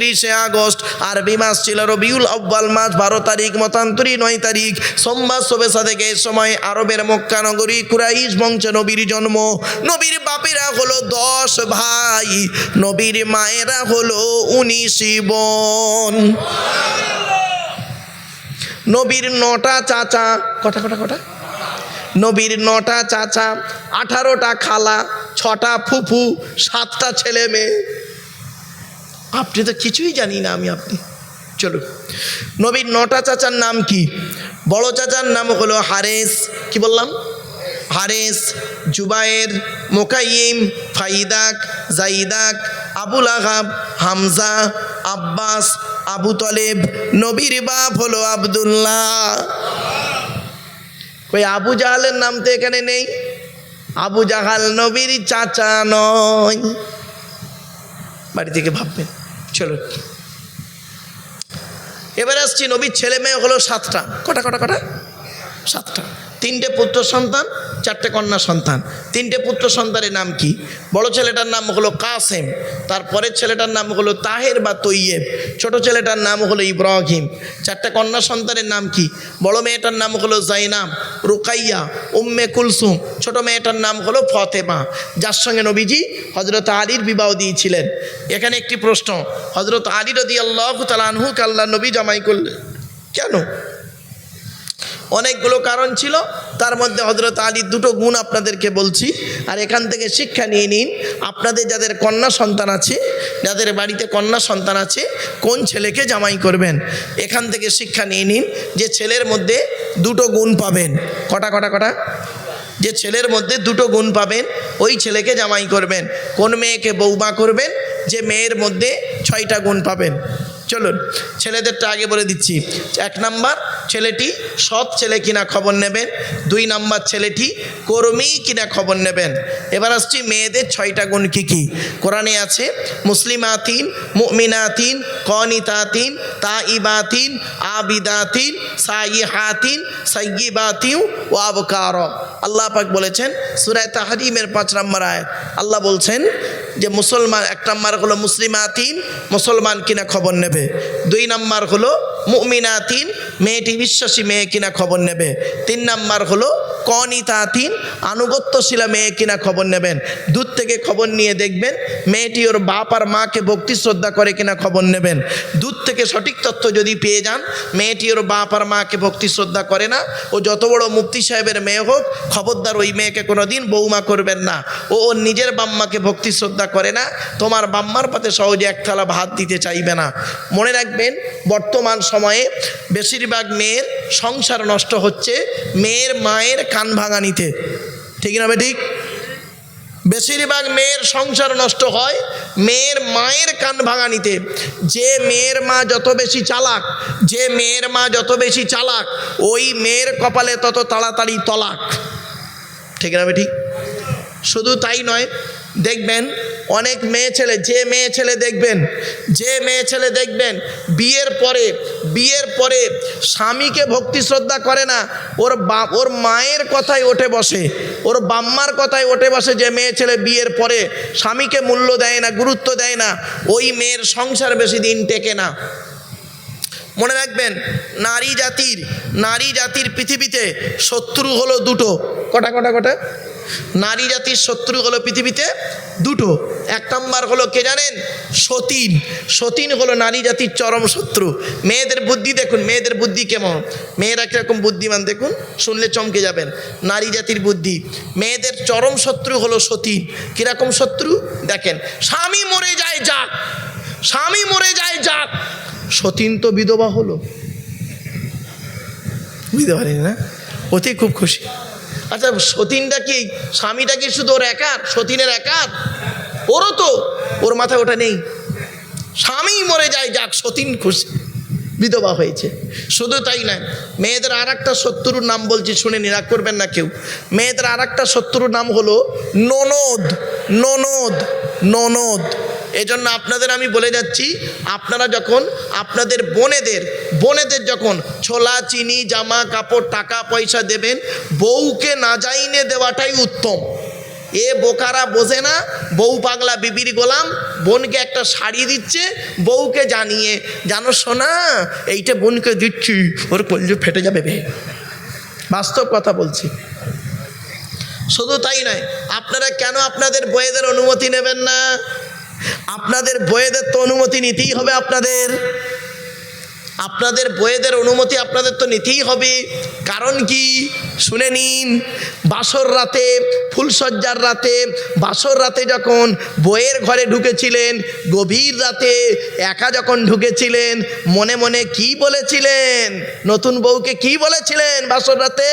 উনত্রিশে আগস্ট, আরবি মাস ছিল রবিউল আব্বাল মাস, বারো তারিখ মতান্তরী নয় তারিখ। সোমবার শোভেসা থেকে এ সময় আরবের মক্কা নগরী কুরাইশ বংশে নবীর জন্ম। নবীর বাপেরা হলো দশ ভাই, নবীর মায়েরা হলো উনিশ বোন। নবীর নটা চাচা, কটা কটা কটা? নবীর নটা চাচা, আঠারোটা খালা, ছটা ফুফু, সাতটা ছেলে মেয়ে। আপনি তো কিছুই জানি না আমি আপনি। চলুন নবীর নটা চাচার নাম কি? বড় চাচার নাম হলো হারেস। কি বললাম? হারেস, জুবায়ের মোকাইম ফাইদাক, জাইদাক, আবুল আহাব, হামজা, আব্বাস, আবু তলেব। নবীর বাপ হলো আবদুল্লাহ। ওই আবু জাহালের নাম তো এখানে নেই। আবু জাহাল নবীর চাচা নয়। বাড়ি থেকে ভাববেন চলো। এবার আসছি নবীর ছেলে মেয়ে হলো সাতটা। কটা কটা কটা? সাতটা। তিনটে পুত্র সন্তান, চারটে কন্যা সন্তান। তিনটে পুত্র সন্তানের নাম কি? বড় ছেলেটার নাম হলো কাসেম, তারপরের ছেলেটার নাম হলো তাহের বা তৈয়েব, ছোট ছেলেটার নাম হলো ইব্রাহিম, চারটে কন্যা সন্তানের নাম কি? বড় মেয়েটার নাম হলো জাইনাম রুকাইয়া, উম্মে কুলসুম, ছোট মেয়েটার নাম হলো ফতেমা। যার সঙ্গে নবীজি হজরত আলীর বিবাহ দিয়েছিলেন। এখানে একটি প্রশ্ন হজরত আলী রদি আল্লাহ তালানহু কাল্লা নবী জামাই করলেন? কেন? অনেকগুলো কারণ ছিল। তার মধ্যে হজরত আলীর দুটো গুণ আপনাদেরকে বলছি। আর এখান থেকে শিক্ষা নিয়ে নিন, আপনাদের যাদের কন্যা সন্তান আছে, যাদের বাড়িতে কন্যা সন্তান আছে, কোন ছেলেকে জামাই করবেন? এখান থেকে শিক্ষা নিয়ে নিন যে ছেলের মধ্যে দুটো গুণ পাবেন। কটা কটা কটা? যে ছেলের মধ্যে দুটো গুণ পাবেন, ওই ছেলেকে জামাই করবেন। কোন মেয়েকে বৌমা করবেন, যে মেয়ের মধ্যে ছয়টা গুণ পাবেন। চলুন, ছেলেদেরটা আগে বলে দিচ্ছি। এক নাম্বার, ছেলেটি সৎ ছেলে কিনা খবর নেবেন। দুই নাম্বার, ছেলেটি কর্মী কিনা খবর নেবেন। এবার আসছি মেয়েদের ছয়টা গুণ কী কী? কোরআনে আছে, মুসলিমাতিন, মুমিনাতিন, কনিতাতিন, তাইবাতিন, আবিদাতিন, সাইহাতিন সাইয়িবাতিন ও আবকার। আল্লাহ পাক বলেছেন সুরায় তাহারিমের পাঁচ নম্বর আয় আল্লাহ বলছেন যে মুসলমান, এক নম্বর হলো মুসলিমাতিন, মুসলমান কিনা খবর নেবে। দুই নম্বর হলো মুমিনাতিন, মেয়েটি বিশ্বাসী মেয়ে কিনা খবর নেবে। তিন নম্বর হলো কনিতাতিন, আনুগত্যশীলা মেয়ে কিনা খবর নেবেন। দূর থেকে খবর নিয়ে দেখবেন, মেয়েটি ওর বাপ আর মাকে ভক্তি, শ্রদ্ধা করে কিনা খবর নেবেন। দূর থেকে সঠিক তথ্য যদি পেয়ে যান, মেয়েটি ওর বাপ আর মাকে ভক্তি, শ্রদ্ধা করে না। ও যত বড় মুফতি সাহেবের মেয়ে হোক, খবরদার ওই মেয়েকে কোনো দিন বৌমা করবেন না। ও ওর নিজের বাম্মাকে ভক্তি, শ্রদ্ধা করে না, তোমার বাম্মার পাতে সহজে এক থালা ভাত দিতে চাইবে না। মনে রাখবেন, বর্তমান সময়ে বেশিরভাগ মেয়ের সংসার নষ্ট হচ্ছে মেয়ের মায়ের কান ভাঙানিতে ঠিক না ঠিক বেশিরভাগ মেয়ের সংসার নষ্ট হয় মেয়ের মায়ের কান ভাঙানিতে যে মেয়ের মা যত বেশি চালাক, যে মেয়ের মা যত বেশি চালাক, ওই মেয়ের কপালে তত তাড়াতাড়ি তলাক। ঠিক না ঠিক শুধু তাই নয়, দেখবেন অনেক মেয়ে ছেলে, যে মেয়ে ছেলে দেখবেন, যে মেয়ে ছেলে দেখবেন, বিয়ের পরে বিয়ের পরে স্বামীকে ভক্তি শ্রদ্ধা করে না, ওর বা, ওর মায়ের কথায় ওঠে বসে, ওর বাম্মার কথায় ওঠে বসে যে মেয়ে ছেলে বিয়ের পরে স্বামীকে মূল্য দেয় না, গুরুত্ব দেয় না, ওই মেয়ের সংসার বেশি দিন টেকে না। মনে রাখবেন, নারী জাতির নারী জাতির পৃথিবীতে শত্রু হলো দুটো। কটা কটা কটা? নারী জাতির শত্রু হলো পৃথিবীতে দুটো। এক নম্বর হলো কে জানেন? সতীন। সতীন হলো নারী জাতির চরম শত্রু। মেয়েদের বুদ্ধি দেখুন, মেয়েদের বুদ্ধি কেমন? মেয়েরা কীরকম বুদ্ধিমান দেখুন, শুনলে চমকে যাবেন। নারী জাতির বুদ্ধি। মেয়েদের চরম শত্রু হলো সতীন। কীরকম শত্রু? দেখেন, স্বামী মরে যায়, যাক। স্বামী মরে যায়, যাক। সতীন তো বিধবা হলো। বুঝতে পারিনি না? ওতে খুব খুশি। আচ্ছা সতীনটা কি, স্বামীটা কি শুধু ওর একার? সতীনের একার? ওরও তো, ওর মাথায় ওটা নেই। স্বামী মরে যায়, যাক, সতীন খুশি। বিধবা হয়েছে। শুধু তাই নয়, মেয়েদের আর একটা শত্রুর নাম বলছি, শুনে নিরাগ করবেন না কেউ। মেয়েদের আর একটা শত্রুর নাম হলো ননদ ননদ ননদ। এজন্য আপনাদের আমি বলে যাচ্ছি, আপনারা যখন আপনাদের বোনেদের বোনেদের যখন ছোলা, চিনি, জামা, কাপড়, টাকা, পয়সা দেবেন, বউকে না যাইনে দেওয়াটাই উত্তম। এ বোকারা বোঝে না, বউ পাগলা বিবির গোলাম, বোনকে একটা শাড়ি দিচ্ছে, বউকে জানিয়ে, জানো শোনা এইটা বোনকে দিচ্ছি, ওর কলজে ফেটে যাবে বে। বাস্তব কথা বলছি। শুধু তাই নয়, আপনারা কেন আপনাদের বইয়েদের অনুমতি নেবেন না? আপনাদের বইয়েদের তো অনুমতি নিতেই হবে আপনাদের। আপনাদের বইয়েদের অনুমতি আপনাদের তো নিতেই হবে। কারণ কি? শুনে নিন, বাসর রাতে ফুলসজ্জার রাতে, বাসর রাতে যখন বইয়ের ঘরে ঢুকেছিলেন, গভীর রাতে একা যখন ঢুকেছিলেন, মনে মনে কি বলেছিলেন? নতুন বউকে কি বলেছিলেন বাসর রাতে?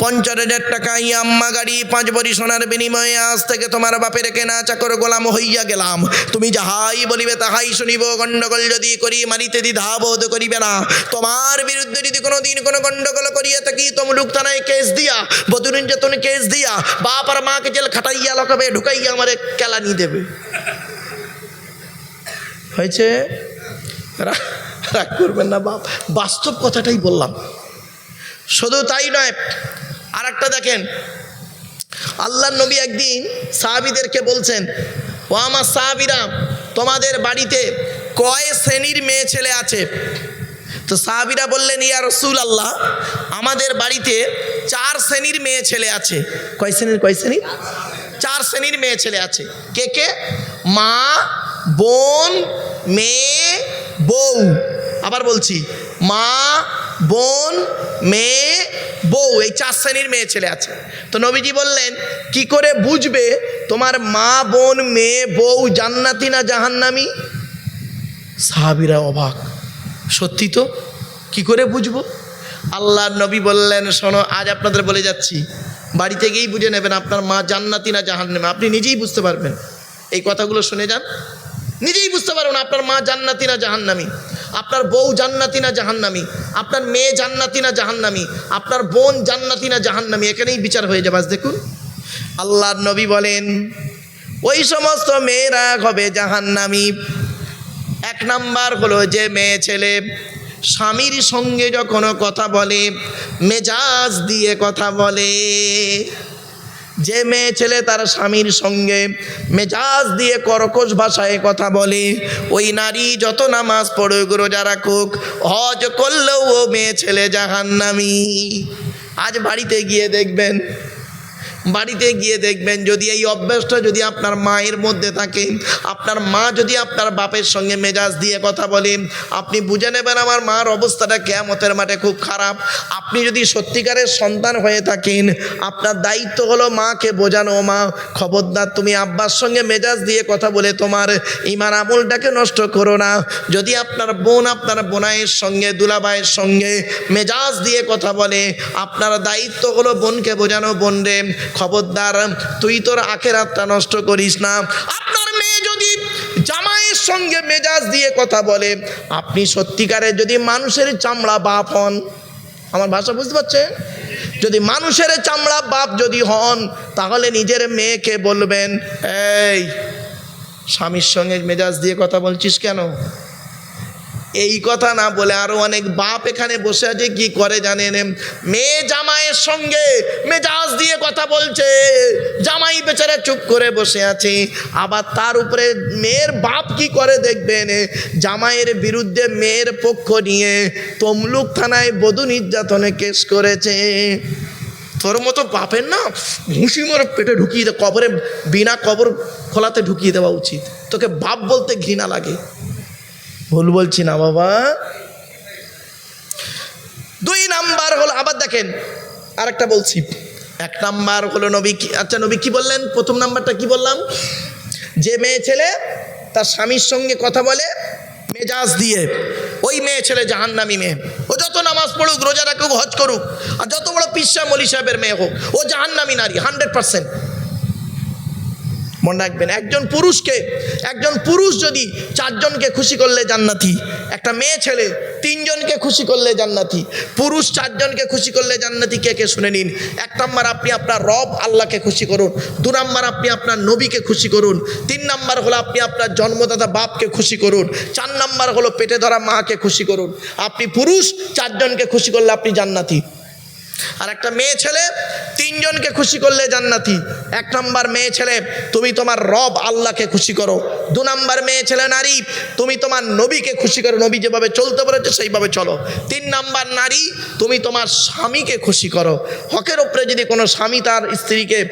পঞ্চাশ হাজার টাকা ইয়াম্মা গাড়ি, পাঁচ বড়ি সোনার বিনিময়ে আজ থেকে তোমার বাপের কেনা চাকর গোলাম হইয়া গেলাম। তুমি যাহাই বলিবে তাহাই শুনিব, গণ্ডগোল যদি করি মারিতে দ্বিধা বোধ করিবে না। তোমার বিরুদ্ধে যদি কোনো দিন কোনো গণ্ডগোল করিয়া থাকি, তমলুক থানায় কেস দিয়া বধূ নির্যাতন কেস দিয়া, বাপ আর মাকে জেল খাটাইয়া লকাবে, ঢুকাইয়া আমারে কেলানি দেবে। হয়েছে? রাগ করবেন না বাপ, বাস্তব কথাটাই বললাম। শুধু তাই নয় আর একটা দেখেন। আল্লাহ নবী একদিন সাহাবিদেরকে বলছেন, ও আমার সাহাবিরা, তোমাদের বাড়িতে কয় শ্রেণির মেয়ে ছেলে আছে? তো সাহাবিরা বললেন, ইয়া রসুল আল্লাহ আমাদের বাড়িতে চার শ্রেণির মেয়ে ছেলে আছে। কয় শ্রেণির কয় শ্রেণির? চার শ্রেণির মেয়ে ছেলে আছে। কে কে? মা, বোন, মেয়ে, বউ। আবার বলছি, মা, বোন মেয়ে বউ, এই চার শ্রেণির মেয়ে ছেলে আছে। তো নবীজি বললেন, কি করে বুঝবে তোমার মা, বোন, মেয়ে, বউ, জান্নাতি না জাহান্নামি? সাহাবিরা অবাক। সত্যি তো? কি করে বুঝব? আল্লাহ নবী বললেন, শোনো, আজ আপনাদের বলে যাচ্ছি, বাড়িতে গিয়েই বুঝে নেবেন আপনার মা জান্নাতি না জাহান্নামে। আপনি নিজেই বুঝতে পারবেন। এই কথাগুলো শুনে যান। নিজেই বুঝতে পারবেন আপনার মা জান্নাতি না জাহান্নামি। আপনার বউ জান্নাতি না জাহান্নামি? আপনার মেয়ে জান্নাতি না জাহান্নামি? আপনার বোন জান্নাতি না জাহান্নামি? এখানেই বিচার হয়ে যাবে দেখুন। আল্লাহর নবী বলেন, ওই সমস্ত মেয়েরা হবে জাহান্নামি। এক নাম্বার হলো যে মেয়ে ছেলে, স্বামীর সঙ্গে যখন কথা বলে, মেজাজ দিয়ে কথা বলে যে মেয়ে ছেলে তার স্বামীর সঙ্গে মেজাজ দিয়ে কর্কশ ভাষায় কথা বলে, ওই নারী যত নামাজ পড়ুক, রোজা রাখুক, হজ করলেও ও মেয়ে ছেলে জাহান্নামি। আজ বাড়িতে গিয়ে দেখবেন বাড়িতে গিয়ে দেখবেন যদি এই অভ্যাসটা যদি আপনার মায়ের মধ্যে থাকে, আপনার মা যদি আপনার বাপের সঙ্গে মেজাজ দিয়ে কথা বলে, আপনি বুঝে নেবেন আমার মার অবস্থাটা কেমতের মাঠে খুব খারাপ। আপনি যদি সত্যিকারের সন্তান হয়ে থাকেন, আপনার দায়িত্ব হলো মাকে বোঝানো, মা, খবরদার, তুমি আব্বার সঙ্গে মেজাজ দিয়ে কথা বলে তোমার ইমান আমলটাকে নষ্ট করো না। যদি আপনার বোন আপনার বোনাইয়ের সঙ্গে, দুলাভাইয়ের সঙ্গে মেজাজ দিয়ে কথা বলে, আপনার দায়িত্ব হলো বোনকে বোঝানো, বোন রে খবরদার, তুই তোর আখের আত্মা নষ্ট করিস না। আপনার মেয়ে যদি জামাইয়ের সঙ্গে মেজাজ দিয়ে কথা বলে, আপনি সত্যিকারে যদি মানুষের চামড়া বাপ হন, আমার ভাষা বুঝতে পারছেন? যদি মানুষের চামড়া বাপ যদি হন, তাহলে নিজের মেয়েকে বলবেন, এই, স্বামীর সঙ্গে মেজাজ দিয়ে কথা বলছিস কেন? এই কথা না বলে আরও অনেক বাপ এখানে বসে আছে, কি করে জানেন? মেয়ে জামাইয়ের সঙ্গে মেজাজ দিয়ে কথা বলছে। জামাই বেচারা চুপ করে বসে আছে। আবার তার উপরে মেয়ের বাপ কি করে দেখবেন? জামাইয়ের বিরুদ্ধে মেয়ের পক্ষ নিয়ে তমলুক থানায় বধূ নির্যাতনে কেস করেছে। তোর মতো বাপের না, ঘুষি মরে পেটে ঢুকিয়ে দে, কবরে, বিনা কবর খোলাতে ঢুকিয়ে দেওয়া উচিত। তোকে বাপ বলতে ঘৃণা লাগে। ভুল বলছি না বাবা। দুই নাম্বার হলো, আবার দেখেন আর একটা বলছি। এক নাম্বার হলো নবী কি আচ্ছা নবী কি বললেন? প্রথম নাম্বারটা কি বললাম? যে মেয়ে ছেলে তার স্বামীর সঙ্গে কথা বলে মেজাজ দিয়ে, ওই মেয়ে ছেলে জাহান্নামি মেয়ে। ও যত নামাজ পড়ুক, রোজা রাখুক, হজ করুক, আর যত বড় পিসা মলি সাহেবের মেয়ে হোক, ও জাহান্নামি নারী হান্ড্রেড পার্সেন্ট মনে রাখবেন, একজন পুরুষকে, একজন পুরুষ যদি চারজনকে খুশি করলে জান্নাতি, একটা মেয়ে ছেলে তিনজনকে খুশি করলে জান্নাতি, পুরুষ চারজনকে খুশি করলে জান্নাতি, কে কে শুনে নিন? এক নম্বর আপনি আপনার রব আল্লাহকে খুশি করুন, দু নম্বর আপনি আপনার নবীকে খুশি করুন, তিন নম্বর হলো আপনি আপনার জন্মদাতা বাপকে খুশি করুন, চার নম্বর হলো পেটে ধরা মাকে খুশি করুন। আপনি পুরুষ, চারজনকে খুশি করলে আপনি জান্নাতি। আর একটা মেয়ে ছেলে, তিনজনকে খুশি করলে জান্নাতি। এক নম্বর মেয়ে ছেলে, তুমি তোমার রব আল্লাহকে খুশি করো। দু নম্বর মেয়ে ছেলে নারী, তুমি তোমার নবীকে খুশি করো। নবী যেভাবে চলতে বলেছে, সেইভাবে চলো। তিন নম্বর নারী, তুমি তোমার স্বামীকে খুশি করো। হকের ওপরে যদি কোনো স্বামী তার স্ত্রীকে